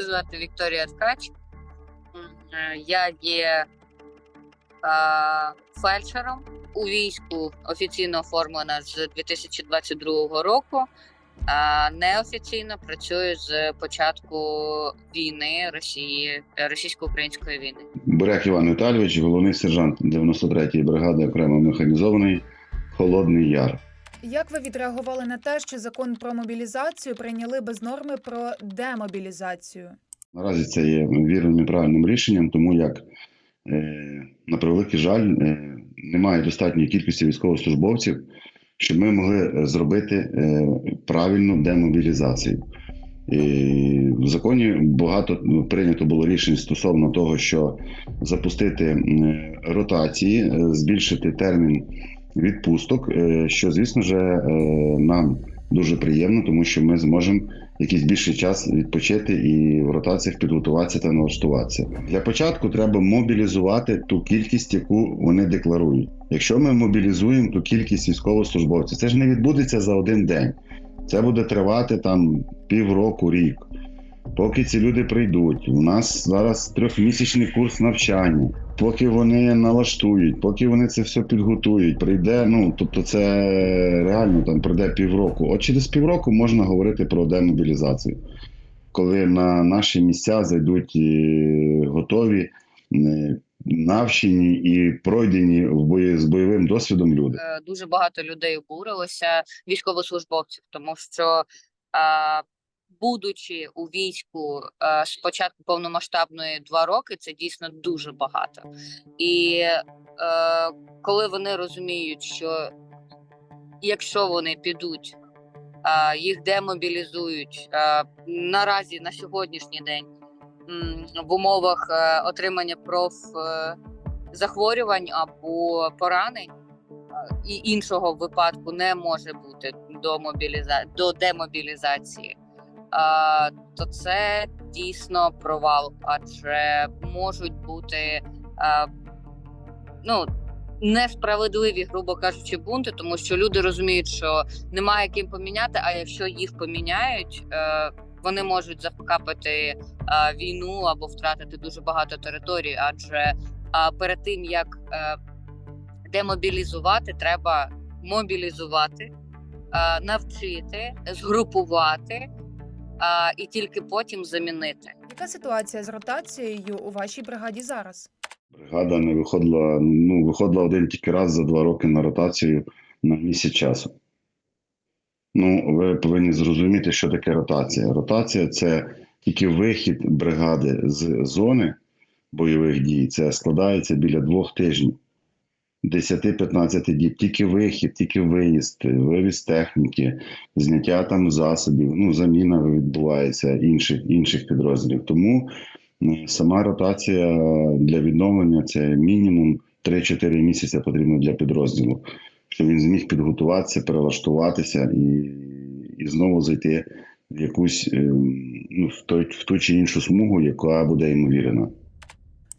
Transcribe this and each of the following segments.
звати Вікторія Ткач. Е, Я є фельдшером у війську офіційно оформлена з 2022 року. А неофіційно працюю з початку війни Росії е, російсько-української війни. Буряк Іван Віталійович, головний сержант 93-ї бригади окремо механізований Холодний Яр. Як ви відреагували на те, що закон про мобілізацію прийняли без норми про демобілізацію? Наразі це є вірним і правильним рішенням, тому як, е, на превеликий жаль, е, немає достатньої кількості військовослужбовців, щоб ми могли зробити е, правильну демобілізацію. І в законі багато прийнято було рішень стосовно того, що запустити ротації, збільшити термін відпусток, е, що, звісно ж, е, нам дуже приємно, тому що ми зможемо якийсь більший час відпочити і в ротаціях підготуватися та налаштуватися. Для початку треба мобілізувати ту кількість, яку вони декларують. Якщо ми мобілізуємо ту кількість військовослужбовців, це ж не відбудеться за один день. Це буде тривати там півроку, рік. Поки ці люди прийдуть, у нас зараз трьохмісячний курс навчання. Поки вони налаштують, поки вони це все підготують, прийде. Ну тобто, це реально там пройде півроку. От через півроку можна говорити про демобілізацію, коли на наші місця зайдуть е, готові, е, навчені і пройдені в бої з бойовим досвідом люди. Е, Дуже багато людей обурилося, військовослужбовців, тому що будучи у війську е, з початку повномасштабної два роки, це дійсно дуже багато. І е, коли вони розуміють, що якщо вони підуть, їх демобілізують наразі на сьогоднішній день в умовах е, отримання проф е, або поранень. І іншого випадку не може бути до мобіліза... до демобілізації, то це дійсно провал, адже можуть бути ну, несправедливі, грубо кажучи, бунти, тому що люди розуміють, що немає ким поміняти, а якщо їх поміняють, е, вони можуть завкапати е, війну або втратити дуже багато територій, адже перед тим як е, демобілізувати, треба мобілізувати, навчити, згрупувати а, і тільки потім замінити. Яка ситуація з ротацією у вашій бригаді зараз? Бригада не виходила, ну, виходила один тільки раз за два роки на ротацію на місяць часу. Ну, ви повинні зрозуміти, що таке ротація. Ротація це тільки вихід бригади з зони бойових дій. Це складається біля двох тижнів. 10-15 діб, тільки вихід, тільки виїзд, вивіз техніки, зняття там засобів, ну, заміна відбувається інших, інших підрозділів. Тому сама ротація для відновлення це мінімум 3-4 місяці потрібно для підрозділу, щоб він зміг підготуватися, перелаштуватися і, і знову зайти в якусь ем, ну, в, той, в ту чи іншу смугу, яка буде ймовірна.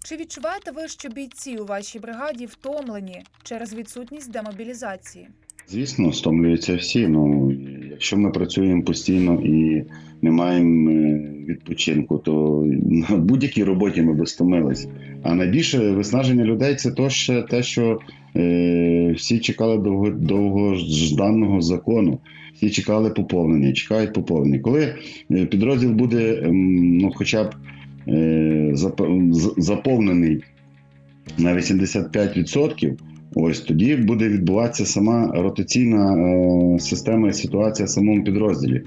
Чи відчуваєте ви, що бійці у вашій бригаді втомлені через відсутність демобілізації? Звісно, стомлюються всі. Ну якщо ми працюємо постійно і не маємо е, відпочинку, то на будь-якій роботі ми би стомились. А найбільше виснаження людей це то ще те, що е, всі чекали довго довгожданого закону. Всі чекали поповнення, чекають поповнення. Коли е, підрозділ буде ем, ну, хоча б заповнений на 85%, Ось тоді буде відбуватися сама ротаційна е, система і ситуація в самому підрозділі.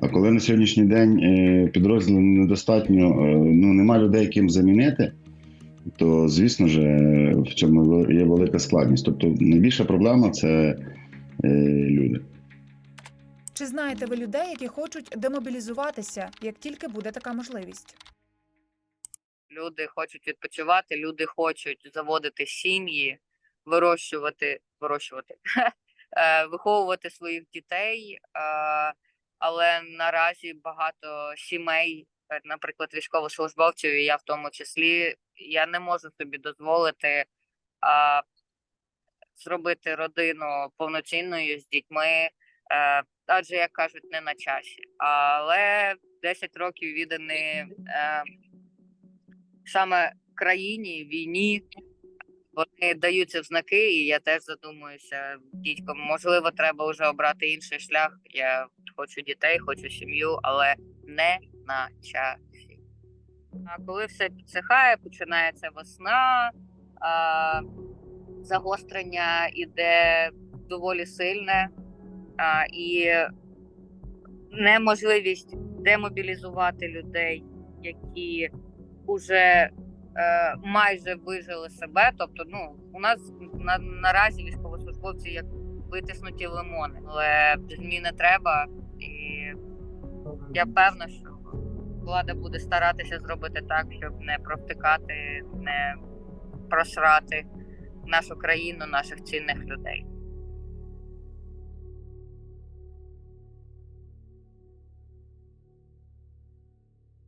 А коли на сьогоднішній день е, підрозділу недостатньо, е, ну нема людей, ким замінити, то звісно ж е, в цьому є велика складність. Тобто найбільша проблема це е, люди. Чи знаєте ви людей, які хочуть демобілізуватися, як тільки буде така можливість? Люди хочуть відпочивати, люди хочуть заводити сім'ї, вирощувати, вирощувати, е, виховувати своїх дітей. е, Але наразі багато сімей, е, наприклад, військовослужбовців, і я в тому числі, я не можу собі дозволити а, зробити родину повноцінною з дітьми, е, адже як кажуть, не на часі. Але 10 років віддані е, саме країні, війні. Вони даються в знаки, і я теж задумуюся, дідько, можливо, треба вже обрати інший шлях. Я хочу дітей, хочу сім'ю, але не на часі. А коли все підсихає, починається весна, а, загострення іде доволі сильне, а, і неможливість демобілізувати людей, які вже е, майже вижили себе. Тобто, ну у нас на, наразі військовослужбовці як витиснуті лимони, але зміни треба, і я певна, що влада буде старатися зробити так, щоб не провтикати, не просрати нашу країну, наших цінних людей.